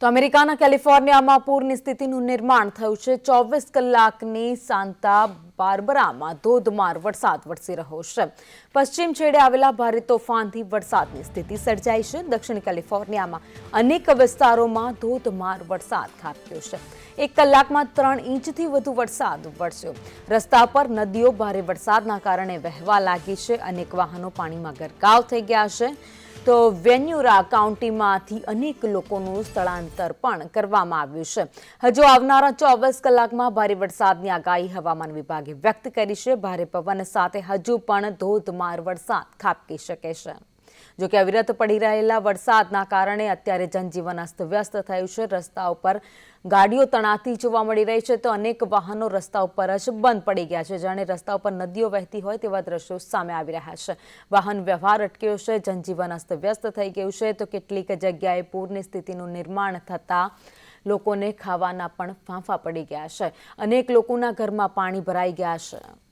તો અમેરિકાના કેલિફોર્નિયામાં પૂરની સ્થિતિનું નિર્માણ થયું છે. ચોવીસ કલાકની સાંતા બાર્બરામાં ધોધમાર વરસાદ વરસી રહ્યો છે. પશ્ચિમ છેડે આવેલા ભારે તોફાનથી વરસાદની સ્થિતિ સર્જાઈ છે. દક્ષિણ કેલિફોર્નિયામાં અનેક વિસ્તારોમાં ધોધમાર વરસાદ ખાબક્યો છે. એક કલાકમાં ત્રણ ઇંચથી વધુ વરસાદ વરસ્યો. રસ્તા પર નદીઓ ભારે વરસાદના કારણે વહેવા લાગી છે. અનેક વાહનો પાણીમાં ગરકાવ થઈ ગયા છે. તો વેન્યુરા કાઉન્ટીમાંથી અનેક લોકોનું સ્થળાંતર પણ કરવામાં આવ્યું છે. હજુ આવનારા ચોવીસ કલાકમાં ભારે વરસાદની આગાહી હવામાન વિભાગે વ્યક્ત કરી છે. ભારે પવન સાથે હજુ પણ ધોધમાર વરસાદ ખાબકી શકે છે. જો કે અવિરત પડી રહેલા વરસાદના કારણે અત્યારે જનજીવન અસ્તવ્યસ્ત થયું છે. રસ્તા ઉપર ગાડીઓ તણાતી જોવા મળી રહી છે તો અનેક વાહનો રસ્તા ઉપર જ બંધ પડી ગયા છે. જાણે રસ્તા ઉપર નદીઓ વહેતી હોય તેવા દ્રશ્યો સામે આવી રહ્યા છે. વાહન વ્યવહાર અટક્યો છે, જનજીવન અસ્તવ્યસ્ત થઈ ગયું છે તો કેટલીક જગ્યાએ પૂરની સ્થિતિનું નિર્માણ થતાં લોકોને ખાવાના પણ ફાંફા પડી ગયા છે. અનેક લોકોના ઘરમાં પાણી ભરાઈ ગયા છે.